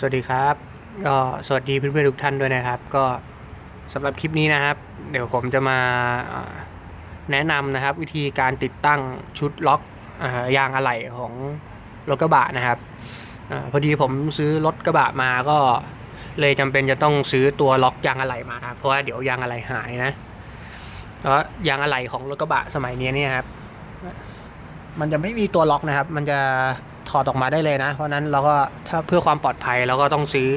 สวัสดีครับ ก็สวัสดีเพื่อนๆทุกท่านด้วยนะครับ ก็สำหรับคลิปนี้นะครับ เดี๋ยวผมจะมาแนะนำนะครับ วิธีการติดตั้งชุดล็อกอยางอะไหล่ของรถกระบะนะครับอพอดีผมซื้อรถกระบะมาก็เลยจำเป็นจะต้องซื้อตัวล็อกยางอะไหล่มาครับเพราะว่าเดี๋ยวยางอะไหล่หายนะเพราะยางอะไหล่ของรถกระบะสมัยนี้เนี่ยครับ มันจะไม่มีตัวล็อกนะครับ มันจะ ถอดออกมาได้เลยนะ เพราะนั้นเราก็ถ้าเพื่อความปลอดภัยเราก็ต้องซื้อ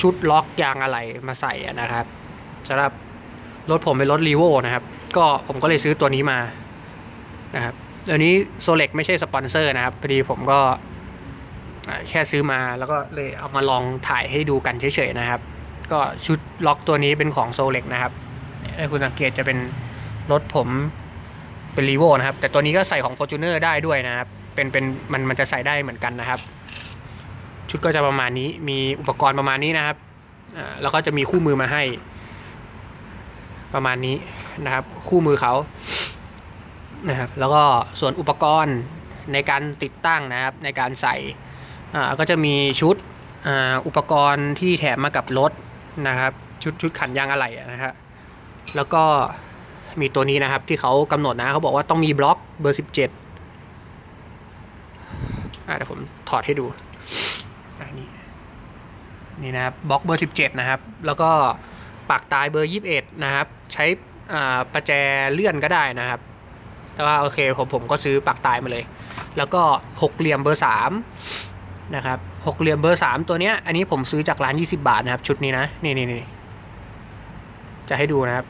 ชุดล็อกยางอะไหล่มาใส่นะครับสำหรับรถผมเป็นรถรีโวนะครับ ก็ผมก็เลยซื้อตัวนี้มานะครับตัวนี้โซเล็กไม่ใช่สปอนเซอร์นะครับพอดีผมก็แค่ซื้อมาแล้วก็เลยเอามาลองถ่ายให้ดูกันเฉยๆนะครับ ก็ชุดล็อกตัวนี้เป็นของโซเล็กนะครับถ้าคุณสังเกตจะเป็นรถผมเป็นรีโวนะครับ แต่ตัวนี้ก็ใส่ของ f o r t u n e r ได้ด้วยนะครับ เป็นเป็นมันมันจะใส่ได้เหมือนกันนะครับ ชุดก็จะประมาณนี้มีอุปกรณ์ประมาณนี้นะครับแล้วก็จะมีคู่มือมาให้ ประมาณนี้นะครับ คู่มือเขานะครับ แล้วก็ส่วนอุปกรณ์ในการติดตั้งนะครับ ในการใส่ก็จะมีชุดอ,อุปกรณ์ที่แถมมากับรถนะครับ ชุดชุดขันยางอะไหล่นะครับแล้วก็มีตัวนี้นะครับที่เขากำหนดนะเขาบอกว่าต้องมีบล็อกเบอร์ 17 อะเดี๋ยวผมถอดให้ดูอันนี้นี่นะครับบล็อกเบอร์17 นะครับ แล้วก็ปากตายเบอร์ 21 นะครับ ใช้ประแจเลื่อนก็ได้นะครับ แต่ว่าโอเคผมผมก็ซื้อปากตายมาเลย แล้วก็หกเหลี่ยมเบอร์3นะครับหกเหลี่ยมเบอร์ 3 ตัวเนี้ยอันนี้ผมซื้อจากร้าน 20 บาทนะครับ ชุดนี้นะนี่นี่นี่จะให้ดูนะครับ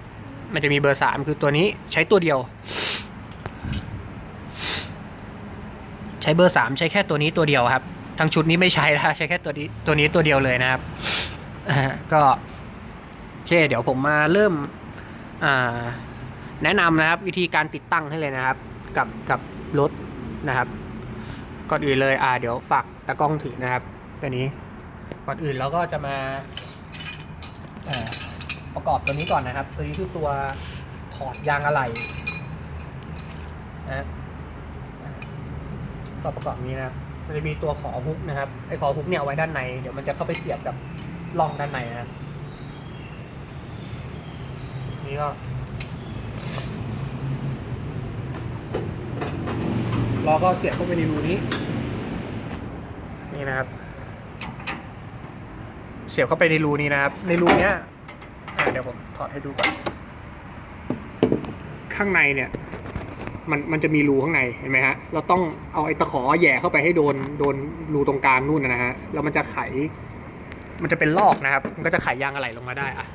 มันจะมีเบอร์สามคือตัวนี้ใช้ตัวเดียว ใช้เบอร์สามใช้แค่ตัวนี้ตัวเดียวครับทั้งชุดนี้ไม่ใช้แล้วใช้แค่ตัวนี้ตัวนี้ตัวเดียวเลยนะครับก็โอเคเดี๋ยวผมมาเริ่มแนะนำนะครับ วิธีการติดตั้งให้เลยนะครับ กับกับรถนะครับก่อนอื่นเลยอ่าเดี๋ยวฝากตากล้องถือนะครับตัวนี้ก่อนอื่นเราก็จะมาประกอบตัวนี้ก่อนนะครับ ตัวนี้คือตัวถอดยางอะไหล่นะ ก็ประกอบนี้นะมันจะมีตัวขอฮุกนะครับไอ้ขอฮุกเนี่ยเอาไว้ด้านในเดี๋ยวมันจะเข้าไปเสียบกับร่องด้านในนะครับนี่ก็ล้อก็เสียบเข้าไปในรูนี้ นี่นะครับ เสียบเข้าไปในรูนี้นะครับ ในรูเนี้ยเดี๋ยวผมถอดให้ดูก่อน ข้างในเนี่ย มันมันจะมีรูข้างในเห็นไหมฮะเราต้องเอาไอ้ตะขอแย่เข้าไปให้โดนโดนรูตรงกลางนู่นนะฮะแล้วมันจะไข มันจะเป็นลอกนะครับ มันก็จะไขยางอะไหล่ลงมาได้อะ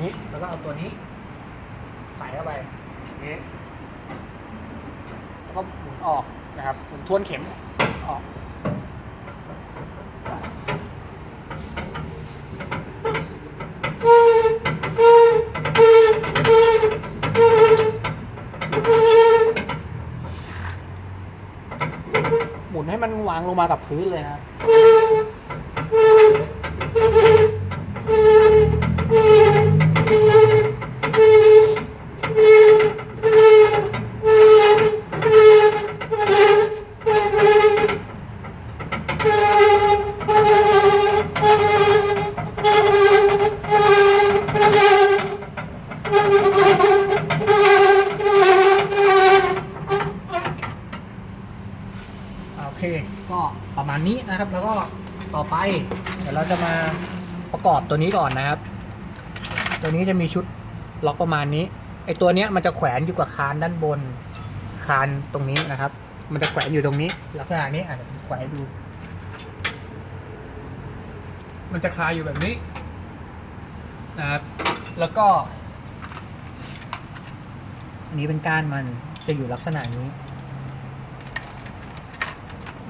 นี่แล้วก็เอาตัวนี้ใส่เข้าไปนี้แล้วก็หมุนออกนะครับหมุนทวนเข็มออก ลงมากับพื้นเลยนะครับ ตัวนี้ก่อนนะครับ ตัวนี้จะมีชุดล็อกประมาณนี้ไอตัวเนี้ยมันจะแขวนอยู่กับคานด้านบน คานตรงนี้นะครับ มันจะแขวนอยู่ตรงนี้ ลักษณะนี้อะแขวนดู มันจะคาอยู่แบบนี้นะครับแล้วก็ อันนี้เป็นก้านมันจะอยู่ลักษณะนี้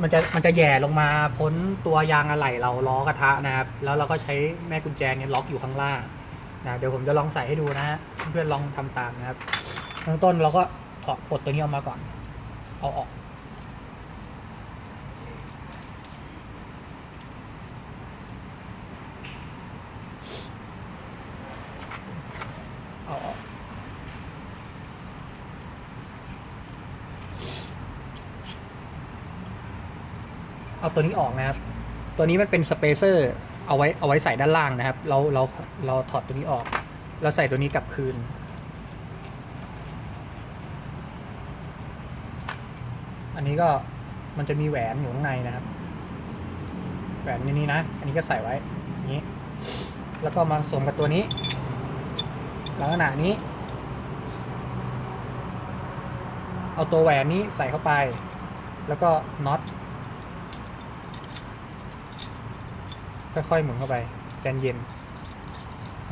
มันจะมันจะแย่ลงมาพ้นตัวยางอะไหล่เราล้อกระทะนะครับ แล้วเราก็ใช้แม่กุญแจเนี่ยล็อกอยู่ข้างล่างนะเดี๋ยวผมจะลองใส่ให้ดูนะฮะเพื่อนลองทำตามนะครับเบื้องต้นเราก็ถอดปลดตัวนี้ออกมาก่อน เอาออก เอาตัวนี้ออกนะครับ ตัวนี้มันเป็นสเปเซอร์เอาไว้เอาไว้ใส่ด้านล่างนะครับ เราเราเราถอดตัวนี้ออก แล้วใส่ตัวนี้กลับคืน อันนี้ก็มันจะมีแหวนอยู่ข้างในนะครับ แหวนในนี้นะ อันนี้ก็ใส่ไว้อย่างนี้ แล้วก็มาสวมกับตัวนี้ลักษณะนี้ เอาตัวแหวนนี้ใส่เข้าไป แล้วก็น็อต ค่อยๆหมุนเข้าไปใจเย็น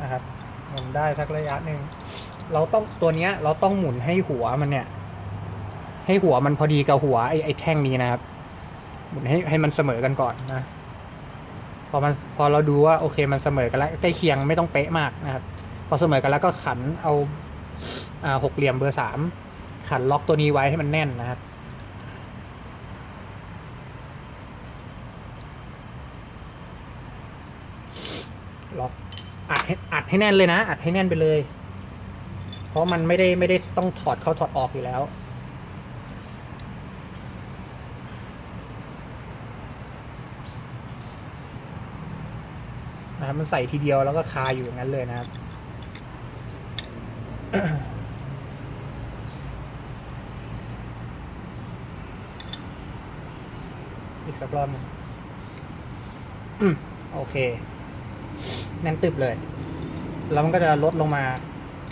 นะครับหมุนได้สักระยะหนึ่งเราต้องตัวเนี้ยเราต้องหมุนให้หัวมันเนี่ย ให้หัวมันพอดีกับหัวไอ้ไอ้แท่งนี้นะครับ หมุนให้ให้มันเสมอกันก่อนนะพอมันพอเราดูว่าโอเคมันเสมอกันแล้วใกล้เคียงไม่ต้องเป๊ะมากนะครับ พอเสมอกันแล้วก็ขันเอาอ่าหกเหลี่ยมเบอร์สามขันล็อกตัวนี้ไว้ให้มันแน่นนะครับ ล็อกอัดให้อัดให้แน่นเลยนะ อัดให้แน่นไปเลย เพราะมันไม่ได้ไม่ได้ต้องถอดเข้าถอดออกอยู่แล้วนะครับมันใส่ทีเดียวแล้วก็คาอยู่อย่างนั้นเลยนะครับอีกสักรอบหนึงโอเค แน่นตึบเลย แล้วมันก็จะลดลงมา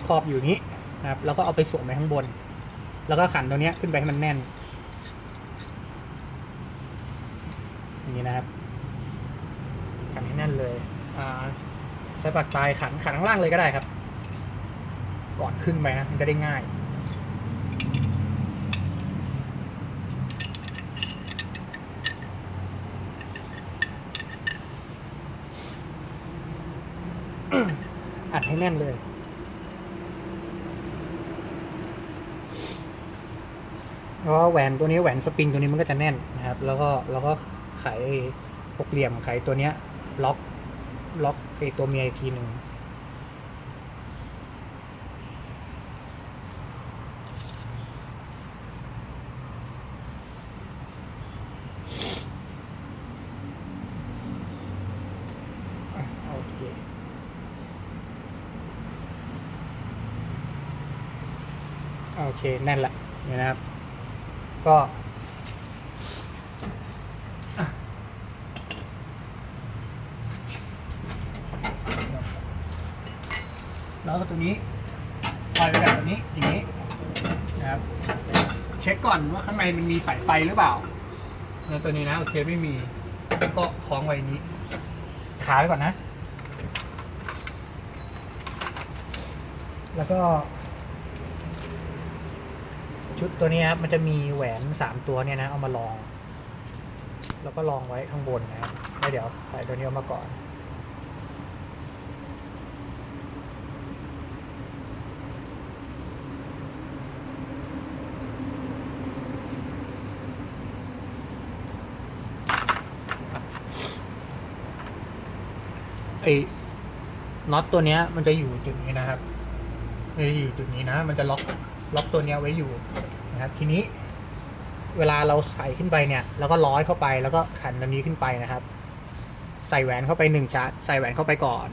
ครอบอยู่อย่างนี้นะครับ แล้วก็เอาไปสวมไว้ข้างบน แล้วก็ขันตัวเนี้ยขึ้นไปให้มันแน่นอย่างนี้นะครับ ขันให้แน่นเลยอ่าใช้ปากปลายขันขันข้างล่างเลยก็ได้ครับ ก่อนขึ้นไปนะมันจะได้ง่าย อัด ให้แน่นเลย เพราะแหวนตัวนี้แหวนสปริงตัวนี้มันก็จะแน่นนะครับ แล้วก็แล้วก็ไขหกเหลี่ยมไขตัวเนี้ยล็อกล็อกไอตัวเมียอีกทีหนึ่งอะโอเค โอเค แน่นละนี่นะครับ ก็แล้วก็ตัวนี้ปล่อยไปแบบนี้อย่างนี้นะครับ เช็คก่อนว่าข้างในมันมีสายไฟหรือเปล่าแล้วตัวนี้นะโอเคไม่มี ก็คล้องไว้นี้ ขาไว้ก่อนนะ แล้วก็ ชุดตัวนี้ครับมันจะมีแหวนสามตัวเนี่ยนะเอามาลอง แล้วก็ลองไว้ข้างบนนะครับแล้วเดี๋ยวใส่ตัวนี้ออกมาก่อนไอ้น็อตตัวเนี้ยมันจะอยู่จุดนี้นะครับมันจะอยู่จุดนี้นะ มันจะล็อกล็อกตัวเนี้ยไว้อยู่ นะครับ ทีนี้เวลาเราใส่ขึ้นไปเนี่ย แล้วก็ร้อยเข้าไปแล้วก็ขันตัวนี้ขึ้นไปนะครับ ใส่แหวนเข้าไปหนึ่งชาร์จใส่แหวนเข้าไปก่อน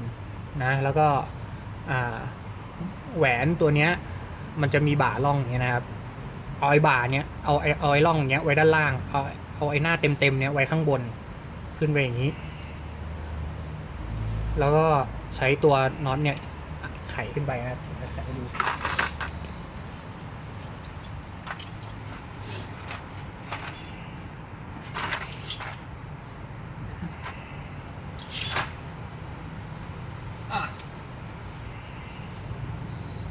นะ แล้วก็แหวนตัวเนี้ย มันจะมีบ่าล่องเงี้ยนะครับเอาไอ้บ่าเนี้ยเอาไอ้เอาไอ้ร่องเนี้ยไว้ด้านล่างเอาเอาไอ้หน้าเต็มเต็มๆเนี้ยไว้ข้างบนขึ้นไปอย่างนี้ แล้วก็ใช้ตัวน็อตเนี่ยไขขึ้นไปนะไขดู อะ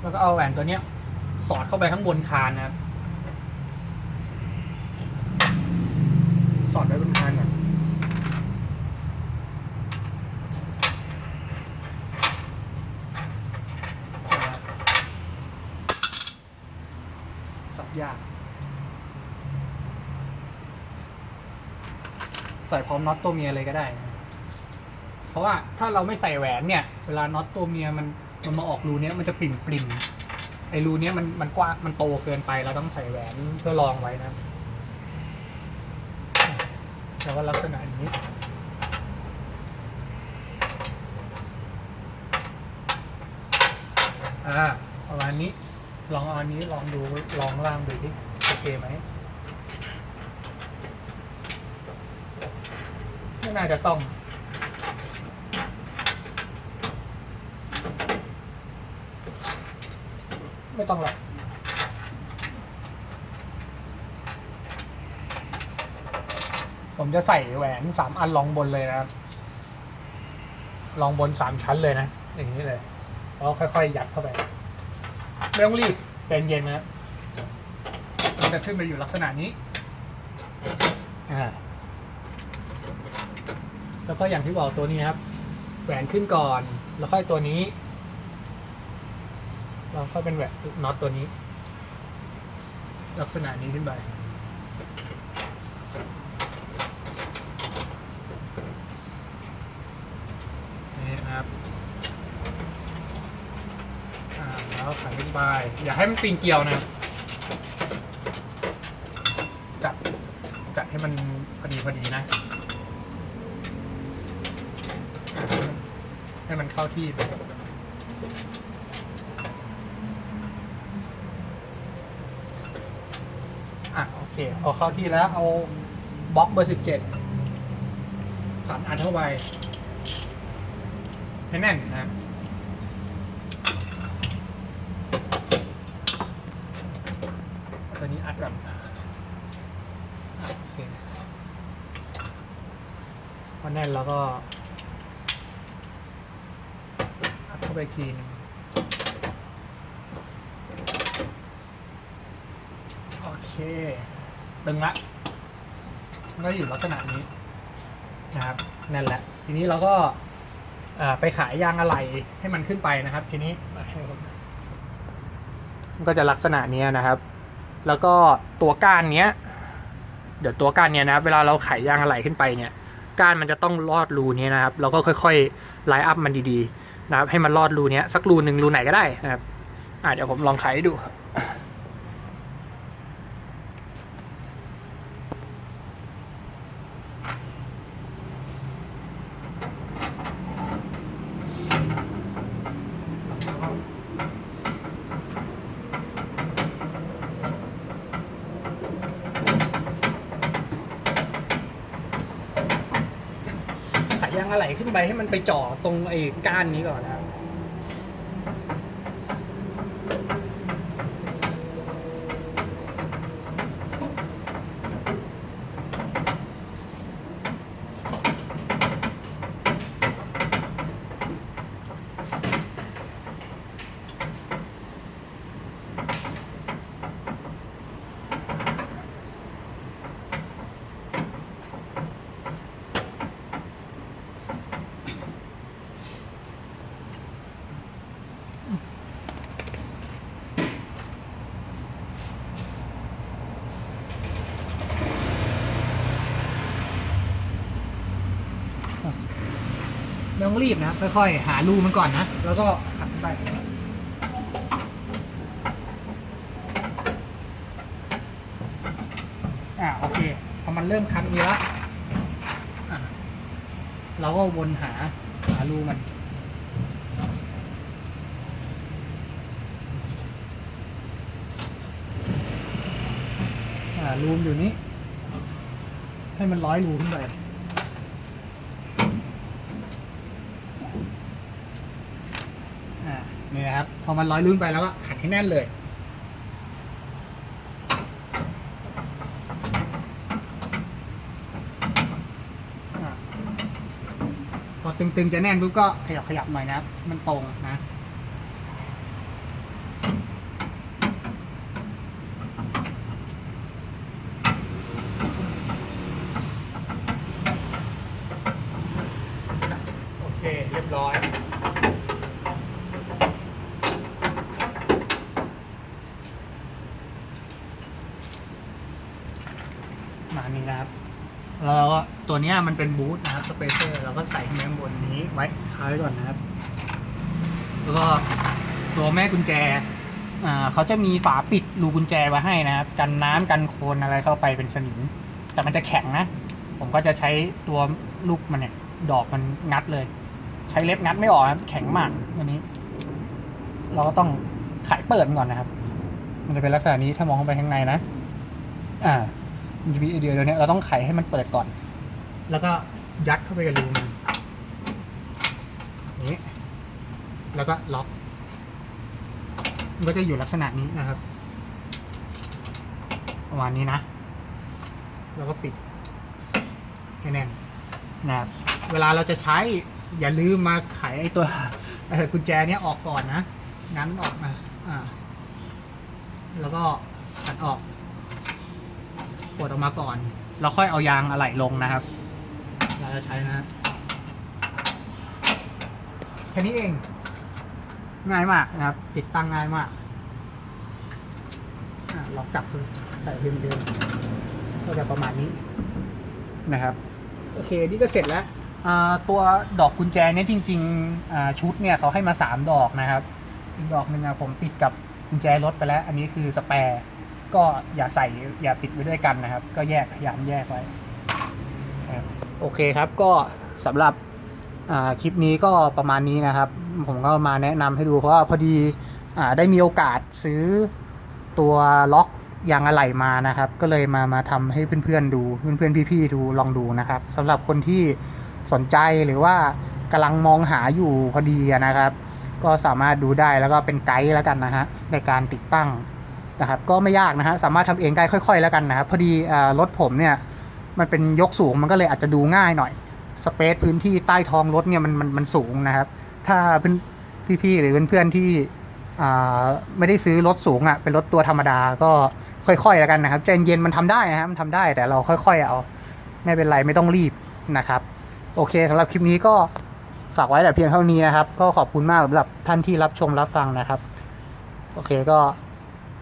แล้วก็ เอาแหวนตัวเนี้ย สอดเข้าไปข้างบนคานนะครับสอดไว้บนคานก่อนนะครับสับยากใส่พร้อมน็อตตัวเมียเลยก็ได้ เพราะว่าถ้าเราไม่ใส่แหวนเนี่ย เวลาน็อตตัวเมียมันมันมาออกรูเนี้ยมันจะปริ่มปริ่ม ไอรูเนี้ยมันมันกว้างมันโตเกินไปเราต้องใส่แหวนเพื่อรองไว้นะแล้วก็ลักษณะนี้อ่าประมาณนี้ลองเอาอันนี้ลองดูลองล่างดูที่โอเคไหมไม่น่าจะต้อง ไม่ต้องหรอกผมจะใส่แหวนสามอันรองบนเลยนะครับรองบนสามชั้นเลยนะ อย่างนี้เลยแล้วค่อยๆยัดเข้าไป ไม่ต้องรีบใจเย็นนะมันจะขึ้นไปอยู่ลักษณะนี้อ่าแล้วก็อย่างที่บอกตัวนี้ครับ แหวนขึ้นก่อน แล้วค่อยตัวนี้ เราค่อยเป็นแหวนน็อตตัวนี้ ลักษณะนี้ขึ้นไปนี่นะครับแล้วขันขึ้นไป อย่าให้มันปีนเกลียวนะจัดจัดให้มันพอดีพอดีนะให้มันเข้าที่อะโอ เคพอเข้าที่แล้วเอาบล็อกเบอร์สิบเจ็ดขันอัดเข้าไปให้แน่นนะตัวนี้อัดแบบอ่อเคพอแน่นแล้วก็อัดเข้าไปกทีหนึงโอเค ดึงละมันก็อยู่ลักษณะนี้นะครับนั่นแหละ ทีนี้เราก็ไปขายยางอะไหล่ให้มันขึ้นไปนะครับ ทีนี้มันก็จะลักษณะนี้นะครับ แล้วก็ตัวก้านเนี้ย เดี๋ยวตัวก้านเนี้ยนะครับ เวลาเราไขยางอะไหล่ขึ้นไปเนี่ย ก้านมันจะต้องลอดรูนี้นะครับ เราก็ค่อยๆไลน์อัพมันดีๆนะครับ ให้มันลอดรูนี้สักรูหนึ่งรูไหนก็ได้นะครับอะเดี๋ยวผมลองขให้ดูขายยางอะไหล่ขึ้น ไปจ่อตรงไอ้ก้านนี้ก่อนนะครับ ไม่ต้องรีบนะ ค่อยๆ หารูมันก่อนนะ แล้วก็ขัดไปอ่าโอเค พอมันเริ่มคันนี้แล้วอะเราก็วนหาหารูมันอ่ารูมอยู่นี้ ให้มันร้อยรูขึ้นไป อ่า นี่นะครับ พอมันร้อยรุ่นไปแล้วก็ขัดให้แน่นเลยพอตึงๆจะแน่นปุ๊บก็ขยับขยับหน่อยนะครับ มันตรงนะโอเค เรียบร้อย มานี่นะครับ แล้วเราก็ ตัวนี้มันเป็นบูทนะครับสเปเซอร์เราก็ใส่ข้างบนนี้ไว้ค้าไว้ก่อนนะครับ แล้วก็ตัวแม่กุญแจอ่าเขาจะมีฝาปิดรูกุญแจไว้ให้นะครับ กันน้ำกันโคลนอะไรเข้าไปเป็นสนิม แต่มันจะแข็งนะ ผมก็จะใช้ตัวลูกมันเนี่ย ดอกมันงัดเลย ใช้เล็บงัดไม่ออกครับแข็งมากอันนี้ เราก็ต้องไขเปิดก่อนนะครับ มันจะเป็นลักษณะนี้ถ้ามองเข้าไปข้างในนะ อ่า มันจะมีไอเดียเดียวเนี้ยเราต้องไขให้มันเปิดก่อน แล้วก็ยัดเข้าไปกับรูมันนี้ แล้วก็ล็อก มันก็จะอยู่ลักษณะนี้นะครับ ประมาณนี้นะ แล้วก็ปิดให้แน่นนะครับ เวลาเราจะใช้อย่าลืมมาไขไอ้ตัวเอ่อกุญแจเนี้ยออกก่อนนะ งั้นออกมา อ่า แล้วก็ตัดออกปลดออกมาก่อน แล้วค่อยเอายางอะไหล่ลงนะครับ เราจะใช้นะแค่นี้เอง ง่ายมากนะครับ ติดตั้งง่ายมากอะล็อกกลับคือใส่เดิมเดิมก็จะประมาณนี้นะครับ โอเค นี่ก็เสร็จแล้วอ่าตัวดอกกุญแจเนี่ยจริงๆอ่าชุดเนี่ยเขาให้มาสามดอกนะครับอีกดอกหนึ่งอะผมติดกับกุญแจรถไปแล้ว อันนี้คือสแปร์ก็อย่าใส่อย่าติดไว้ด้วยกันนะครับ ก็แยกพยายามแยกไว้ครับ โอเคครับก็สำหรับคลิปนี้ก็ประมาณนี้นะครับ ผมก็มาแนะนำให้ดูเพราะว่าพอดีอได้มีโอกาสซื้อตัวล็อกยางอะไหล่มานะครับ ก็เลยมามาทำให้เพื่อนๆดูเพื่อนๆพี่ๆดูลองดูนะครับสำหรับคนที่สนใจหรือว่ากำลังมองหาอยู่พอดีนะครับ ก็สามารถดูได้แล้วก็เป็นไกด์แล้วกันนะฮะในการติดตั้งนะครับ ก็ไม่ยากนะฮะสามารถทำเองได้ค่อย ๆ แล้วกันนะครับพอดีรถผมเนี่ย มันเป็นยกสูงมันก็เลยอาจจะดูง่ายหน่อยสเปซพื้นที่ใต้ท้องรถเนี่ยมันมันมันสูงนะครับ ถ้าเพื่อนพี่ๆหรือเพื่อนๆที่อ่าไม่ได้ซื้อรถสูงอะ่ะเป็นรถตัวธรรมดาก็ค่อยๆแล้วกันนะครับใจเย็นๆมันทำได้นะครับมันทำได้แต่เราค่อย ๆ เอาไม่เป็นไรไม่ต้องรีบนะครับ โอเคสำหรับคลิปนี้ก็ฝากไว้แต่เพียงเท่านี้นะครับ ก็ขอบคุณมากสำหรับท่านที่รับชมรับฟังนะครับ โอเคก็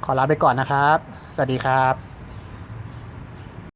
ขอลาไปก่อนนะครับ สวัสดีครับ